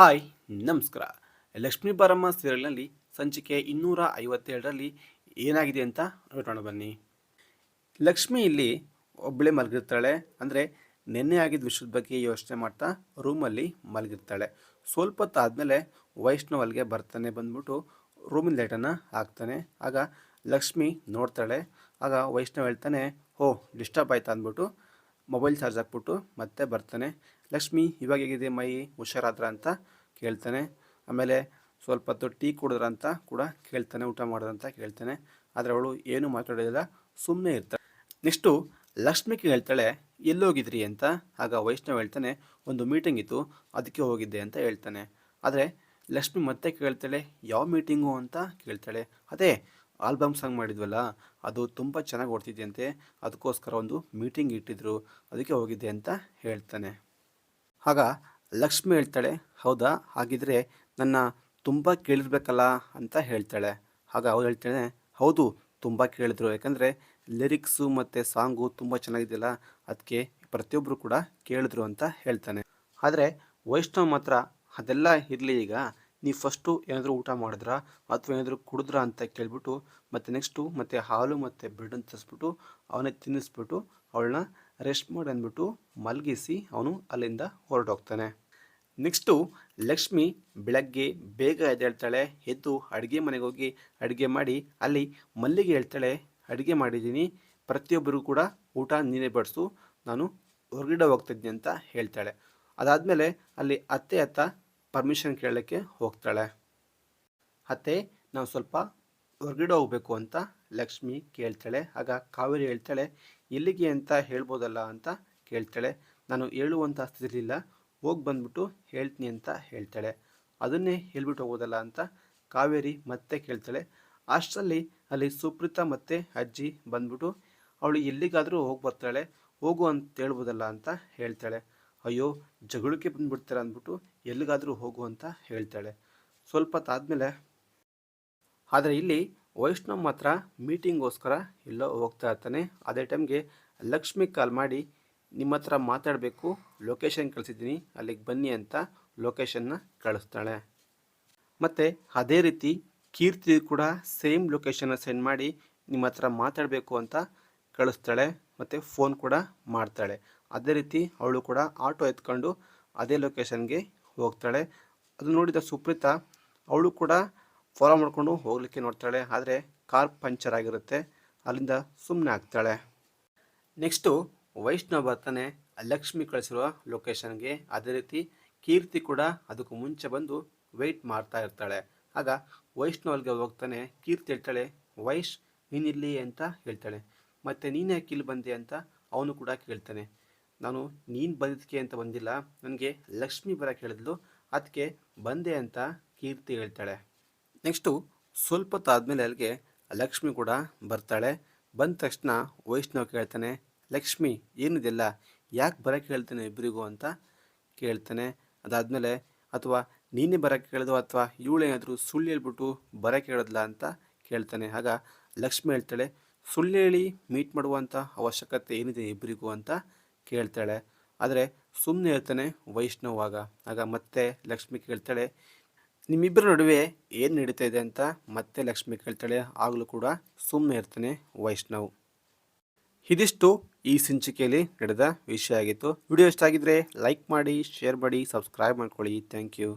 Hi, ನಮಸ್ಕಾರ. ಲಕ್ಷ್ಮೀ ಬಾರಮ್ಮ ಸೀರಿಯಲ್ನಲ್ಲಿ ಸಂಚಿಕೆ ಇನ್ನೂರ ಐವತ್ತೇಳರಲ್ಲಿ ಏನಾಗಿದೆ ಅಂತ ನೋಡೋಣ ಬನ್ನಿ. ಲಕ್ಷ್ಮಿ ಇಲ್ಲಿ ಒಬ್ಬಳೇ ಮಲಗಿರ್ತಾಳೆ. ಅಂದರೆ ನಿನ್ನೆ ಆಗಿದ್ದ ವಿಷಯದ ಬಗ್ಗೆ ಯೋಚನೆ ಮಾಡ್ತಾ ರೂಮಲ್ಲಿ ಮಲಗಿರ್ತಾಳೆ. ಸ್ವಲ್ಪ ಹೊತ್ತಾದಮೇಲೆ ವೈಷ್ಣವಲ್ಗೆ ವೈಷ್ಣವ್ ಬರ್ತಾನೆ ಬಂದ್ಬಿಟ್ಟು ರೂಮಿನ ಲೈಟನ್ನು ಹಾಕ್ತಾನೆ. ಆಗ ಲಕ್ಷ್ಮಿ ನೋಡ್ತಾಳೆ. ಆಗ ವೈಷ್ಣವ್ ಹೇಳ್ತಾನೆ ಓ ಡಿಸ್ಟರ್ಬ್ ಆಯ್ತಾ? ಅಂದ್ಬಿಟ್ಟು ಮೊಬೈಲ್ ಚಾರ್ಜ್ ಹಾಕ್ಬಿಟ್ಟು ಮತ್ತೆ ಬರ್ತಾನೆ. ಲಕ್ಷ್ಮಿ, ಇವಾಗ ಹೇಗಿದೆ ಮೈ ಹುಷಾರಾದ್ರ ಅಂತ ಕೇಳ್ತಾನೆ. ಆಮೇಲೆ ಸ್ವಲ್ಪ ಹೊತ್ತು ಟೀ ಕುಡಿದ್ರ ಅಂತ ಕೂಡ ಕೇಳ್ತಾನೆ, ಊಟ ಮಾಡಿದ್ರಂತ ಕೇಳ್ತಾನೆ. ಆದರೆ ಅವಳು ಏನು ಮಾತಾಡೋದಿಲ್ಲ ಸುಮ್ಮನೆ ಇರ್ತಾಳೆ. ನೆಕ್ಸ್ಟು ಲಕ್ಷ್ಮಿ ಹೇಳ್ತಾಳೆ, ಎಲ್ಲೋಗಿದ್ರಿ ಅಂತ? ಆಗ ವೈಷ್ಣವ್ ಹೇಳ್ತಾನೆ, ಒಂದು ಮೀಟಿಂಗ್ ಇತ್ತು, ಅದಕ್ಕೆ ಹೋಗಿದ್ದೆ ಅಂತ ಹೇಳ್ತಾನೆ. ಆದರೆ ಲಕ್ಷ್ಮಿ ಮತ್ತೆ ಕೇಳ್ತಾಳೆ, ಯಾವ ಮೀಟಿಂಗು ಅಂತ ಕೇಳ್ತಾಳೆ, ಅದೇ ಆಲ್ಬಮ್ ಸಾಂಗ್ ಮಾಡಿದ್ವಲ್ಲ, ಅದು ತುಂಬ ಚೆನ್ನಾಗಿ ಓಡ್ತಿದ್ಯಂತೆ, ಅದಕ್ಕೋಸ್ಕರ ಒಂದು ಮೀಟಿಂಗ್ ಇಟ್ಟಿದ್ರು, ಅದಕ್ಕೆ ಹೋಗಿದ್ದೆ ಅಂತ ಹೇಳ್ತಾನೆ. ಆಗ ಲಕ್ಷ್ಮಿ ಹೇಳ್ತಾಳೆ, ಹೌದಾ? ಹಾಗಿದ್ರೆ ನನ್ನ ತುಂಬ ಕೇಳಿರ್ಬೇಕಲ್ಲ ಅಂತ ಹೇಳ್ತಾಳೆ. ಆಗ ಅವ್ರು ಹೇಳ್ತಾಳೆ, ಹೌದು, ತುಂಬ ಕೇಳಿದ್ರು. ಯಾಕಂದರೆ ಲಿರಿಕ್ಸು ಮತ್ತು ಸಾಂಗು ತುಂಬ ಚೆನ್ನಾಗಿದೆಯಲ್ಲ ಅದಕ್ಕೆ ಪ್ರತಿಯೊಬ್ಬರು ಕೂಡ ಕೇಳಿದ್ರು ಅಂತ ಹೇಳ್ತಾನೆ. ಆದರೆ ವೈಷ್ಣವ್ ಮಾತ್ರ, ಅದೆಲ್ಲ ಇರಲಿ ಈಗ. ನೀವು ಫಸ್ಟು ಏನಾದರೂ ಊಟ ಮಾಡಿದ್ರಾ? ಅಥವಾ ಏನಾದರೂ ಕುಡಿದ್ರಾ? ಅಂತ ಕೇಳಿಬಿಟ್ಟು ಮತ್ತು ನೆಕ್ಸ್ಟು ಮತ್ತು ಹಾಲು ಮತ್ತು ಬ್ರೆಡನ್ನು ತರಿಸ್ಬಿಟ್ಟು ಅವನೇ ತಿನ್ನಿಸ್ಬಿಟ್ಟು ಅವಳನ್ನ ರೆಸ್ಟ್ ಮಾಡಿ ಅಂದ್ಬಿಟ್ಟು ಮಲಗಿಸಿ ಅವನು ಅಲ್ಲಿಂದ ಹೊರಟೋಗ್ತಾನೆ. ನೆಕ್ಸ್ಟು ಲಕ್ಷ್ಮಿ ಬೆಳಗ್ಗೆ ಬೇಗ ಎದ್ದೇಳ್ತಾಳೆ ಎದ್ದು ಅಡುಗೆ ಮನೆಗೆ ಹೋಗಿ ಅಡುಗೆ ಮಾಡಿ, ಅಲ್ಲಿ ಮಲ್ಲಿಗೆ ಹೇಳ್ತಾಳೆ, ಅಡುಗೆ ಮಾಡಿದ್ದೀನಿ ಪ್ರತಿಯೊಬ್ಬರಿಗೂ ಕೂಡ ಊಟ ನೀನೇ ಬಡಿಸು, ನಾನು ಹೊರಗಡೆ ಹೋಗ್ತಿದ್ದೀನಿ ಅಂತ ಹೇಳ್ತಾಳೆ. ಅದಾದಮೇಲೆ ಅಲ್ಲಿ ಅತ್ತೆ ಅತ್ತ ಪರ್ಮಿಷನ್ ಕೇಳಲಿಕ್ಕೆ ಹೋಗ್ತಾಳೆ. ಅತ್ತೆ ನಾವು ಸ್ವಲ್ಪ ಹೊರಗಡೆ ಹೋಗಬೇಕು ಅಂತ ಲಕ್ಷ್ಮಿ ಕೇಳ್ತಾಳೆ, ಆಗ ಕಾವೇರಿ ಹೇಳ್ತಾಳೆ, ಎಲ್ಲಿಗೆ ಅಂತ ಹೇಳ್ಬೋದಲ್ಲ ಅಂತ ಕೇಳ್ತಾಳೆ. ನಾನು ಹೇಳುವಂಥ ಸ್ಥಿತಿಲಿಲ್ಲ, ಹೋಗಿ ಬಂದ್ಬಿಟ್ಟು ಹೇಳ್ತೀನಿ ಅಂತ ಹೇಳ್ತಾಳೆ. ಅದನ್ನೇ ಹೇಳ್ಬಿಟ್ಟು ಹೋಗೋದಲ್ಲ ಅಂತ ಕಾವೇರಿ ಮತ್ತೆ ಕೇಳ್ತಾಳೆ. ಅಷ್ಟರಲ್ಲಿ ಅಲ್ಲಿ ಸುಪ್ರೀತಾ ಮತ್ತು ಅಜ್ಜಿ ಬಂದ್ಬಿಟ್ಟು, ಅವಳು ಎಲ್ಲಿಗಾದರೂ ಹೋಗಿ ಬರ್ತಾಳೆ, ಹೋಗು ಅಂತ ಹೇಳ್ಬೋದಲ್ಲ ಅಂತ ಹೇಳ್ತಾಳೆ. ಅಯ್ಯೋ, ಜಗಳಕ್ಕೆ ಬಂದ್ಬಿಡ್ತಾರೆ ಅಂದ್ಬಿಟ್ಟು ಎಲ್ಲಿಗಾದರೂ ಹೋಗು ಅಂತ ಹೇಳ್ತಾಳೆ. ಸ್ವಲ್ಪ ಹೊತ್ತಾದಮೇಲೆ ಆದರೆ ಇಲ್ಲಿ ವೈಷ್ಣವ್ ಮಾತ್ರ ಮೀಟಿಂಗೋಸ್ಕರ ಎಲ್ಲೋ ಹೋಗ್ತಾ ಇರ್ತಾನೆ. ಅದೇ ಟೈಮ್ಗೆ ಲಕ್ಷ್ಮಿ ಕಾಲ್ ಮಾಡಿ ನಿಮ್ಮ ಹತ್ರ ಮಾತಾಡಬೇಕು, ಲೊಕೇಶನ್ ಕಳಿಸಿದ್ದೀನಿ, ಅಲ್ಲಿಗೆ ಬನ್ನಿ ಅಂತ ಲೊಕೇಶನ್ನ ಕಳಿಸ್ತಾಳೆ. ಮತ್ತು ಅದೇ ರೀತಿ ಕೀರ್ತಿ ಕೂಡ ಸೇಮ್ ಲೊಕೇಶನ್ನ ಸೆಂಡ್ ಮಾಡಿ ನಿಮ್ಮ ಹತ್ರ ಮಾತಾಡಬೇಕು ಅಂತ ಕಳಿಸ್ತಾಳೆ. ಮತ್ತು ಫೋನ್ ಕೂಡ ಮಾಡ್ತಾಳೆ. ಅದೇ ರೀತಿ ಅವಳು ಕೂಡ ಆಟೋ ಎತ್ಕೊಂಡು ಅದೇ ಲೊಕೇಶನ್ಗೆ ಹೋಗ್ತಾಳೆ. ಅದು ನೋಡಿದ ಸುಪ್ರೀತಾ, ಅವಳು ಕೂಡ ಫಾಲೋ ಮಾಡಿಕೊಂಡು ಹೋಗಲಿಕ್ಕೆ ನೋಡ್ತಾಳೆ. ಆದರೆ ಕಾರ್ ಪಂಚರ್ ಆಗಿರುತ್ತೆ. ಅಲ್ಲಿಂದ ಸುಮ್ಮನೆ ಆಗ್ತಾಳೆ. ನೆಕ್ಸ್ಟು ವೈಷ್ಣವ್ ಬರ್ತಾನೆ ಲಕ್ಷ್ಮಿ ಕಳಿಸಿರುವ ಲೊಕೇಶನ್ಗೆ ಅದೇ ರೀತಿ ಕೀರ್ತಿ ಕೂಡ ಅದಕ್ಕೂ ಮುಂಚೆ ಬಂದು ವೆಯ್ಟ್ ಮಾಡ್ತಾ ಇರ್ತಾಳೆ. ಆಗ ವೈಷ್ಣವಲ್ಗೆ ಹೋಗ್ತಾನೆ ಕೀರ್ತಿ ಹೇಳ್ತಾಳೆ, ವೈಶ್ ನೀನಿಲ್ಲಿ ಅಂತ ಹೇಳ್ತಾಳೆ. ಮತ್ತು ನೀನು ಯಾಕೆ ಇಲ್ಲಿ ಬಂದೆ ಅಂತ ಅವನು ಕೂಡ ಕೇಳ್ತಾನೆ. ನಾನು ನೀನು ಬಂದಿದ್ದಕ್ಕೆ ಅಂತ ಬಂದಿಲ್ಲ. ನನಗೆ ಲಕ್ಷ್ಮಿ ಬರೋಕ್ಕೆ ಹೇಳಿದ್ಲು. ಅದಕ್ಕೆ ಬಂದೆ ಅಂತ ಕೀರ್ತಿ ಹೇಳ್ತಾಳೆ. ನೆಕ್ಸ್ಟು ಸ್ವಲ್ಪ ಹೊತ್ತಾದಮೇಲೆ ಅಲ್ಲಿಗೆ ಲಕ್ಷ್ಮಿ ಕೂಡ ಬರ್ತಾಳೆ. ಬಂದ ತಕ್ಷಣ ವೈಷ್ಣವ್ ಕೇಳ್ತಾನೆ, ಲಕ್ಷ್ಮಿ, ಏನಿದೆಲ್ಲ? ಯಾಕೆ ಬರೋಕ್ಕೆ ಹೇಳ್ತಾನೆ ಇಬ್ಬರಿಗೂ ಅಂತ ಕೇಳ್ತಾನೆ. ಅದಾದಮೇಲೆ, ಅಥವಾ ನೀನೇ ಬರೋಕ್ಕೆ ಕೇಳಿದು ಅಥವಾ ಇವಳೇನಾದರೂ ಸುಳ್ಳು ಹೇಳ್ಬಿಟ್ಟು ಬರೋಕ್ಕೆ ಹೇಳೋದಿಲ್ಲ ಅಂತ ಕೇಳ್ತಾನೆ. ಆಗ ಲಕ್ಷ್ಮಿ ಹೇಳ್ತಾಳೆ, ಸುಳ್ಳು ಹೇಳಿ ಮೀಟ್ ಮಾಡುವಂಥ ಅವಶ್ಯಕತೆ ಏನಿದೆ ಇಬ್ಬರಿಗೂ ಅಂತ ಕೇಳ್ತಾಳೆ. ಆದರೆ ಸುಮ್ಮನೆ ಹೇಳ್ತಾನೆ ವೈಷ್ಣವ್ ಆಗ. ಆಗ ಮತ್ತೆ ಲಕ್ಷ್ಮಿ ಕೇಳ್ತಾಳೆ ನಿಮ್ಮಿಬ್ಬರ ನಡುವೆ ಏನು ನಡೀತಾ ಇದೆ ಅಂತ ಮತ್ತೆ ಲಕ್ಷ್ಮಿ ಕೇಳ್ತಾಳೆ. ಆಗಲೂ ಕೂಡ ಸುಮ್ಮನೆ ಇರ್ತಾನೆ ವೈಷ್ಣವ್. ಇದಿಷ್ಟು ಈ ಸಂಚಿಕೆಯಲ್ಲಿ ನಡೆದ ವಿಷಯ ಆಗಿತ್ತು. ವಿಡಿಯೋ ಇಷ್ಟ ಆಗಿದ್ರೆ ಲೈಕ್ ಮಾಡಿ, ಶೇರ್ ಮಾಡಿ, ಸಬ್ಸ್ಕ್ರೈಬ್ ಮಾಡ್ಕೊಳ್ಳಿ. Thank you.